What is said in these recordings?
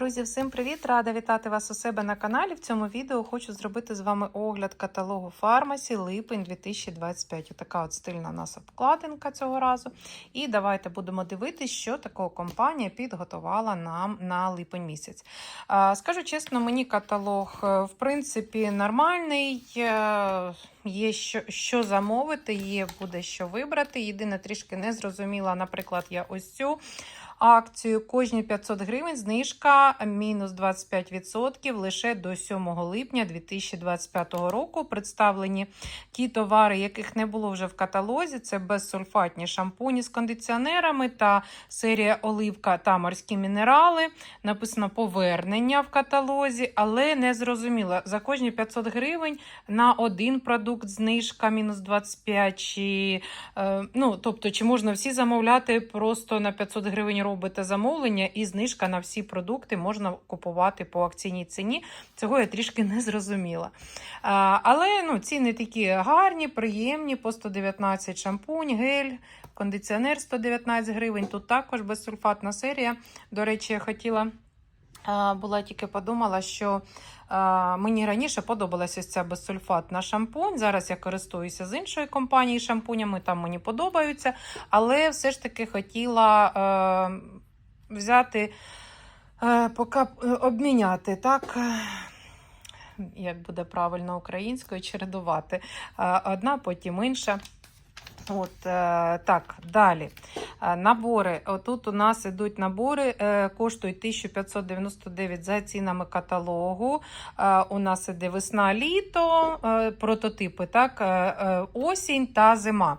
Друзі, всім привіт! Рада вітати вас у себе на каналі. В цьому відео хочу зробити з вами огляд каталогу фармасі липень 2025. Така от стильна у нас обкладинка цього разу. І давайте будемо дивитися, що такого компанія підготувала нам на липень місяць. Скажу чесно, мені каталог, е, в принципі, нормальний. е, Є що, що замовити, є буде що вибрати. Єдине, трішки не зрозуміла, наприклад, я ось цю акцію. Кожні 500 гривень знижка мінус 25% лише до 7 липня 2025 року. Представлені ті товари, яких не було вже в каталозі. Це безсульфатні шампуні з кондиціонерами та серія оливка та морські мінерали. Написано повернення в каталозі, але не зрозуміло. За кожні 500 гривень на один продукт знижка мінус 25, чи, е, ну, тобто, чи можна всі замовляти просто на 500 гривень робите замовлення, і знижка на всі продукти можна купувати по акційній ціні. Цього я трішки не зрозуміла. Але ну, ціни такі гарні, приємні, по 119 шампунь, гель. Кондиціонер 119 гривень. Тут також безсульфатна серія. До речі, я хотіла була тільки подумала, що мені раніше подобалася ця безсульфатна шампунь. Зараз я користуюся з іншої компанії шампунями, там мені подобаються. Але все ж таки хотіла взяти, поки обміняти, так. Як буде правильно українською, чередувати. Одна, потім інша. От, е, так, далі. Е, Набори. Отут у нас ідуть набори, е, коштують 1599 за цінами каталогу. У нас іде весна, літо, прототипи, так, осінь та зима.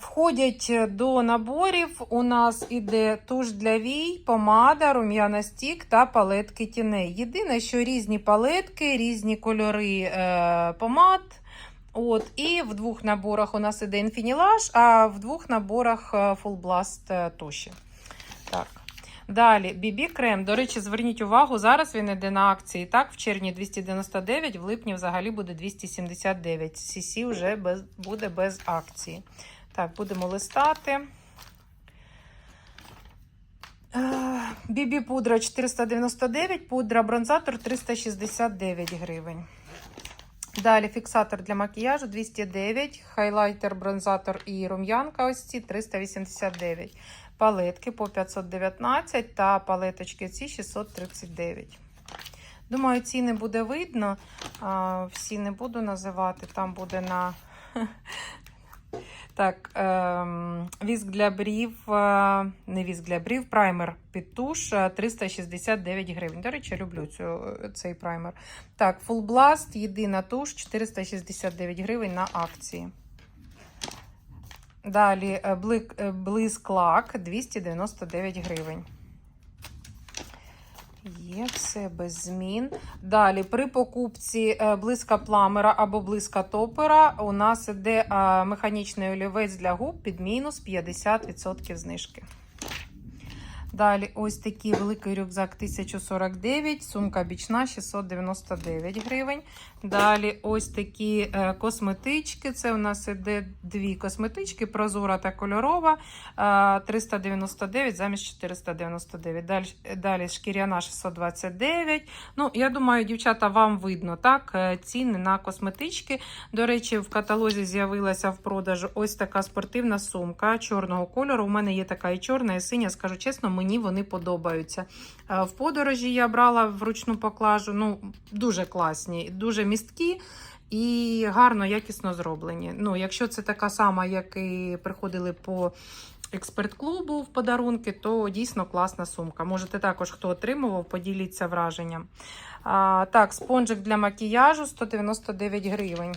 Входять до наборів. У нас іде туш для вій, помада, рум'яна стік та палетки тіней. Єдине, що різні палетки, різні кольори помад. От, і в двох наборах у нас іде інфінілаж, а в двох наборах е, Full Blast е, туші. Так. Далі, BB крем. До речі, зверніть увагу, зараз він іде на акції. Так, в червні 299, в липні взагалі буде 279. CC вже без, буде без акції. Так, будемо листати. BB пудра 499, пудра бронзатор 369 гривень. Далі фіксатор для макіяжу 209, хайлайтер, бронзатор і рум'янка ось ці 389. Палетки по 519 та палеточки ці 639. Думаю, ціни буде видно. Всі не буду називати, там буде на. Так, ем, віск для брів, е, не віск для брів, праймер під туш е, 369 гривень. До речі, люблю цю, цей праймер. Так, Full Blast, єдина туш 469 гривень на акції. Далі е, е, блиск лак 299 гривень. Є все без змін. Далі, при покупці близька пламера або близька топера у нас іде е, механічний олівець для губ під мінус 50% знижки. Далі, ось такий великий рюкзак 1049, сумка бічна 699 гривень. Далі, ось такі е, косметички. Це у нас іде дві косметички, прозора та кольорова. е, 399 замість 499. Далі, далі шкіряна 629. Ну, я думаю, дівчата, вам видно так, е, ціни на косметички. До речі, в каталозі з'явилася в продажу ось така спортивна сумка чорного кольору. У мене є така і чорна, і синя. Скажу чесно, мені вони подобаються. Е, В подорожі я брала вручну поклажу. Ну, дуже класні, дуже місткі. І гарно, якісно зроблені. Ну, якщо це така сама, як і приходили по експерт-клубу в подарунки, то дійсно класна сумка. Можете також, хто отримував, поділіться враженням. А, так, спонжик для макіяжу 199 гривень.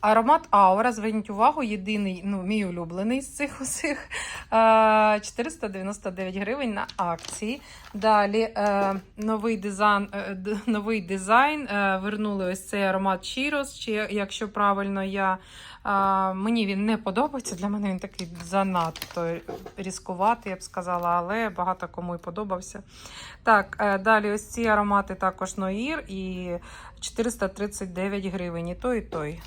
Аромат Аура, зверніть увагу, єдиний, ну, мій улюблений з цих усіх. е, 499 гривень на акції. Далі е, новий дизайн, е, новий дизайн. е, Вернули ось цей аромат Cheetos, чи якщо правильно я. е, Мені він не подобається. Для мене він такий занадто різкуватий, я б сказала, але багато кому і подобався. Так, е, далі ось ці аромати також Ноїр і 439 гривень. І той, і той.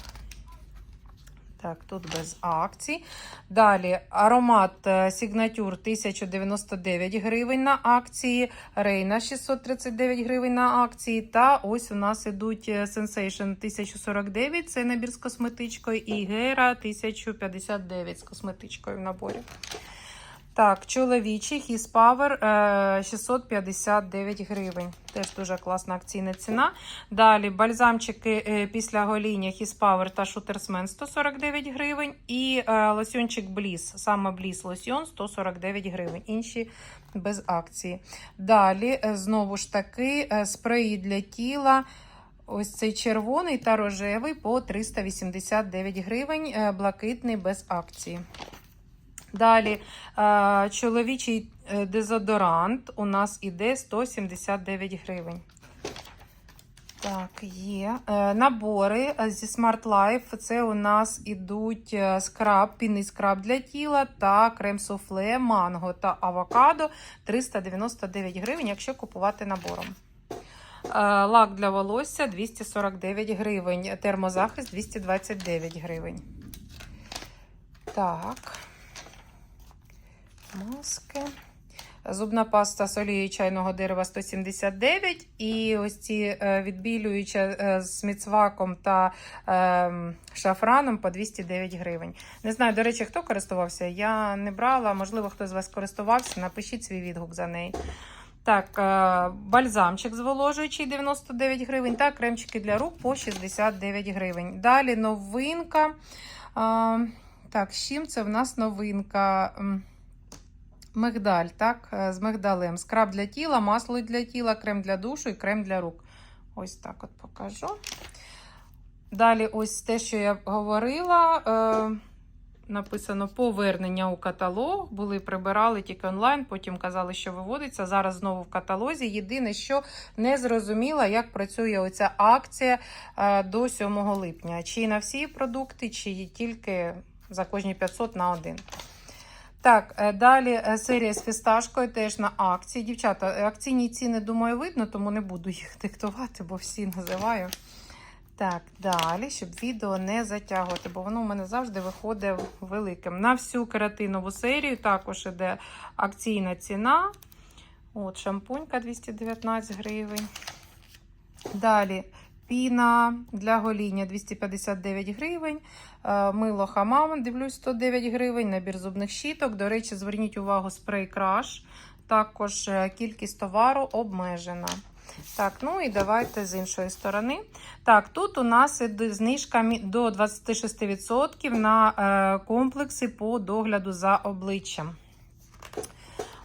Так, тут без акцій. Далі аромат е, Сігнатюр 1099 гривень на акції, Рейна 639 гривень на акції. Та ось у нас ідуть е, Sensation 1049, це набір з косметичкою, і Гера 1059 з косметичкою в наборі. Так, чоловічий His Power е, 659 гривень. Теж дуже класна акційна ціна. Далі бальзамчики е, після гоління Power та Шутерсмен 149 гривень. І е, лосьончик Bliss, саме Bliss лосьон 149 гривень. Інші без акції. Далі, е, знову ж таки, е, спреї для тіла. Ось цей червоний та рожевий по 389 гривень, е, блакитний без акції. Далі е, чоловічий е, дезодорант у нас іде 179 гривень. Так, є. Е, набори зі Smart Life. Це у нас ідуть скраб, пінний скраб для тіла та крем суфле, манго та авокадо 399 гривень, якщо купувати набором. Лак для волосся 249 гривень. Термозахист 229 гривень. Так. Маски. Зубна паста з олією чайного дерева 179. І ось ці е, відбілюючі е, з міцваком та е, шафраном по 209 гривень. Не знаю, до речі, хто користувався. Я не брала, можливо, хтось з вас користувався. Напишіть свій відгук за неї. Так, е, бальзамчик зволожуючий 99 гривень та кремчики для рук по 69 гривень. Далі новинка. Так, з чим це в нас новинка? Мигдаль, так, е, з мигдалем. Скраб для тіла, масло для тіла, крем для душу і крем для рук. Ось так от покажу. Далі, ось те, що я говорила. Е, написано повернення у каталог. Були прибирали тільки онлайн, потім казали, що виводиться. Зараз знову в каталозі. Єдине, що не зрозуміла, як працює оця акція е, до 7 липня. Чи на всі продукти, чи тільки за кожні 500 на один. Так, е, далі е, серія з фісташкою теж на акції. Дівчата, е, акційні ціни, думаю, видно, тому не буду їх диктувати, бо всі називаю. Так, далі, щоб відео не затягувати, бо воно у мене завжди виходить великим. На всю кератинову серію також іде акційна ціна. От, шампунька 219 гривень. Далі піна для гоління 259 гривень. Е, Мило хамам, дивлюсь, 109 гривень. Набір зубних щіток. До речі, зверніть увагу, спрей краш. Також е, кількість товару обмежена. Так, ну і давайте з іншої сторони. Так, тут у нас іде знижка до 26% на е, комплекси по догляду за обличчям.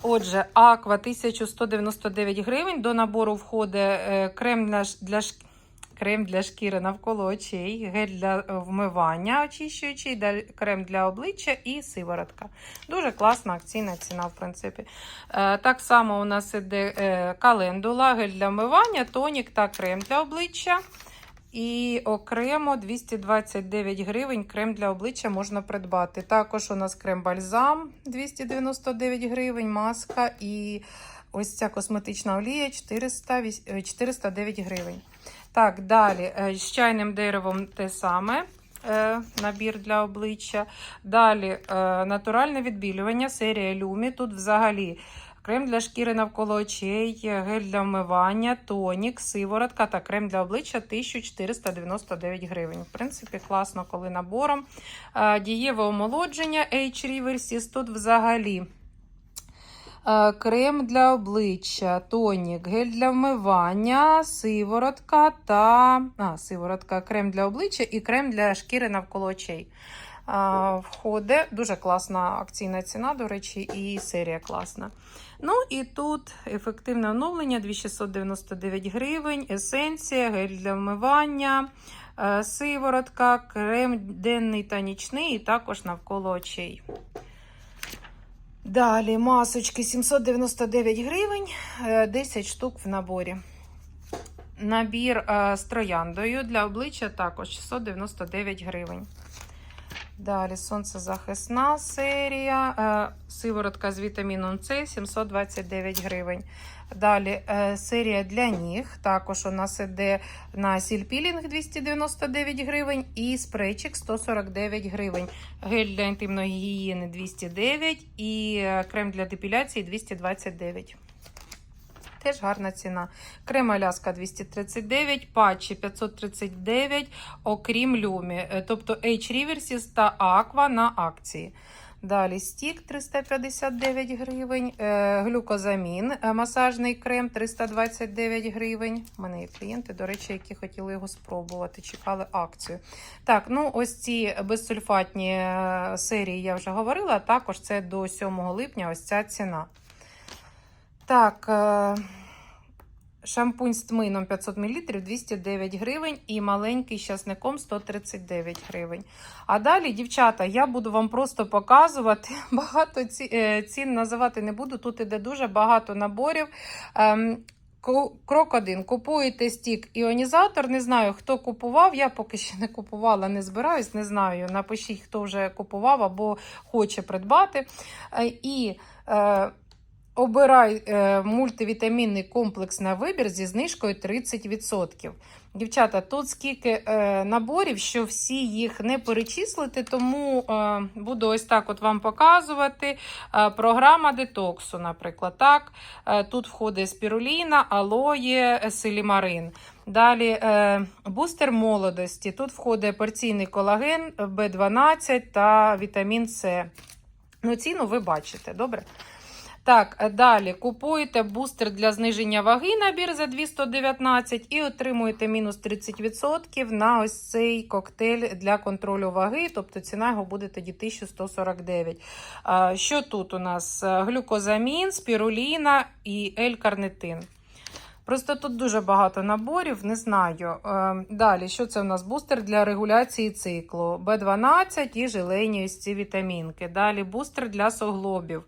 Отже, Аква 1199 гривень. До набору входить крем для, крем для шкіри навколо очей, гель для е, вмивання очищуючий, крем для обличчя і сиворотка. Дуже класна акційна ціна, в принципі. Е, Так само у нас іде е, календула, гель для вмивання, тонік та крем для обличчя. І окремо 229 гривень крем для обличчя можна придбати. Також у нас крем-бальзам 299 гривень, маска і ось ця косметична олія 400, е, 409 гривень. Так, далі е, з чайним деревом те саме. е, Набір для обличчя. Далі е, натуральне відбілювання, серія Люмі. Тут взагалі крем для шкіри навколо очей, гель для вмивання, тонік, сиворотка та крем для обличчя 1499 гривень. В принципі, класно, коли набором. Дієве омолодження H Reversis тут взагалі. Е, Крем для обличчя, тонік, гель для вмивання, сиворотка та а, сиворотка, крем для обличчя і крем для шкіри навколо очей. Входить дуже класна акційна ціна, до речі, і серія класна. Ну і тут ефективне оновлення 2699 гривень, есенція, гель для вмивання, е, сиворотка, крем денний та нічний, і також навколо очей. Далі масочки 799 гривень, е, 10 штук в наборі. Набір е, з трояндою для обличчя також 699 гривень. Далі сонцезахисна серія. Е, Сиворотка з вітаміном С 729 гривень. Далі е, серія для ніг. Також у нас іде на сільпілінг 299 гривень і спрейчик 149 гривень. Гель для інтимної гігієни 209 і е, крем для депіляції 229. Теж гарна ціна. Крем Аляска 239, патчі 539, окрім люмі. Е, Тобто H Reverses та Aqua на акції. Далі стік 359 гривень, е, глюкозамін, е, масажний крем 329 гривень. У мене є клієнти, до речі, які хотіли його спробувати, чекали акцію. Так, ну ось ці безсульфатні е, серії я вже говорила. Також це до 7 липня ось ця ціна. Так, шампунь з тмином 500 мл 209 гривень і маленький з часником 139 гривень. А далі, дівчата, я буду вам просто показувати. Багато е, цін називати не буду. Тут іде дуже багато наборів. Ем, Крок один. Купуєте стік іонізатор. Не знаю, хто купував. Я поки ще не купувала, не збираюсь, не знаю. Напишіть, хто вже купував або хоче придбати. Е, І е, обирай е, мультивітамінний комплекс на вибір зі знижкою 30%. Дівчата, тут скільки е, наборів, що всі їх не перечислити, тому е, буду ось так от вам показувати. Програма детоксу, наприклад. Так, тут входить спіруліна, алоє, силімарин. Далі бустер молодості. Тут входить порційний колаген, В12 та вітамін С. Ну, ціну ви бачите, добре? Так, далі купуєте бустер для зниження ваги набір за 219 і отримуєте мінус 30% на ось цей коктейль для контролю ваги, тобто ціна його буде тоді 1149. Що тут у нас? Глюкозамін, спіруліна і L-карнитин. Просто тут дуже багато наборів, не знаю. Е, Далі, що це у нас? Бустер для регуляції циклу, Б12 і желейні ось ці вітамінки. Далі бустер для суглобів.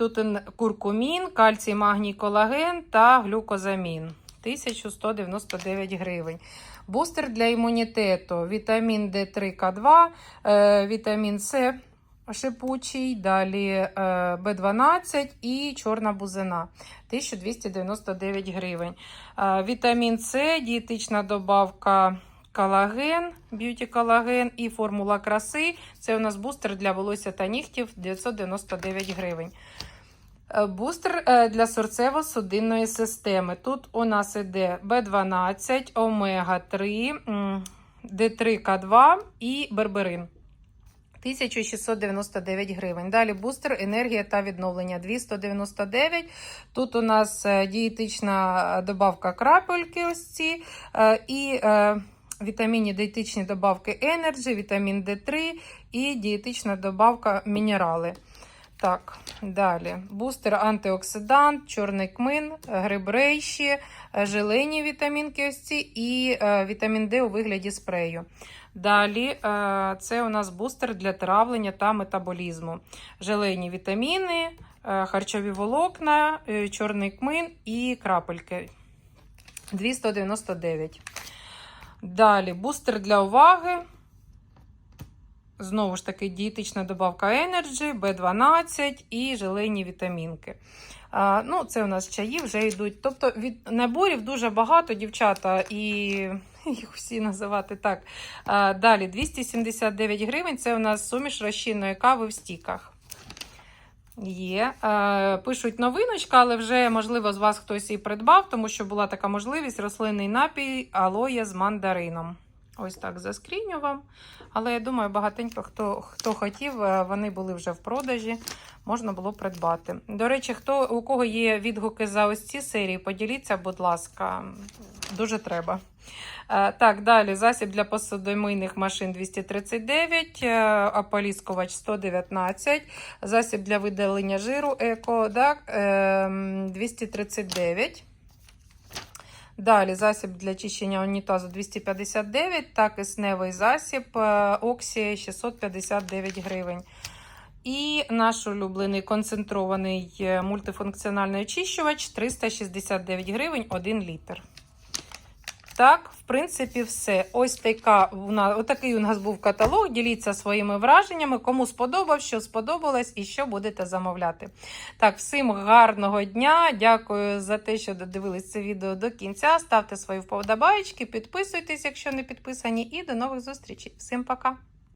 Тут куркумін, кальцій, магній, колаген та глюкозамін. 1199 гривень. Бустер для імунітету, вітамін D3К2, е, вітамін С шипучий, далі е, Б12 і чорна бузина. 1299 гривень. Е, Вітамін С, дієтична добавка колаген, б'юті колаген і формула краси. Це у нас бустер для волосся та нігтів 999 гривень. Е, Бустер е, для серцево-судинної системи. Тут у нас іде Б12, омега-3, м, Д3К2 і берберин. 1699 гривень. Далі бустер, енергія та відновлення 299. Тут у нас е, дієтична добавка крапельки ось ці. І вітамінні дієтичні добавки Energy, вітамін D3 і дієтична добавка мінерали. Так, далі. Бустер антиоксидант, чорний кмин, гриб рейші, е, желені вітамінки ось ці і е, вітамін Д у вигляді спрею. Далі е, це у нас бустер для травлення та метаболізму. Желейні вітаміни, е, харчові волокна, чорний кмин і крапельки. 299. Далі бустер для уваги. Знову ж таки, дієтична добавка Energy, B12 і желейні вітамінки. А, ну, це у нас чаї вже йдуть. Тобто від наборів дуже багато, дівчата, і їх всі називати так. А, далі 279 гривень. Це у нас суміш розчинної кави в стіках. Є. Е, пишуть новиночка, але вже, можливо, з вас хтось і придбав, тому що була така можливість рослинний напій алоє з мандарином. Ось так заскріню вам. Але я думаю, багатенько хто, хто хотів, е, вони були вже в продажі, можна було придбати. До речі, хто, у кого є відгуки за ось ці серії, поділіться, будь ласка, дуже треба. Е, Так, далі засіб для посудомийних машин 239, е, ополіскувач 119, засіб для видалення жиру еко так, ем, 239. Далі засіб для чищення унітазу 259 та кисневий засіб е, Оксі 659 гривень. І наш улюблений концентрований е, мультифункціональний очищувач 369 гривень 1 літр. Так, в принципі, все. Ось така у нас, отакий у нас був каталог. Діліться своїми враженнями, кому сподобав, що сподобалось і що будете замовляти. Так, всім гарного дня. Дякую за те, що додивились це відео до кінця. Ставте свої вподобайки, підписуйтесь, якщо не підписані, і до нових зустрічей. Всім пока!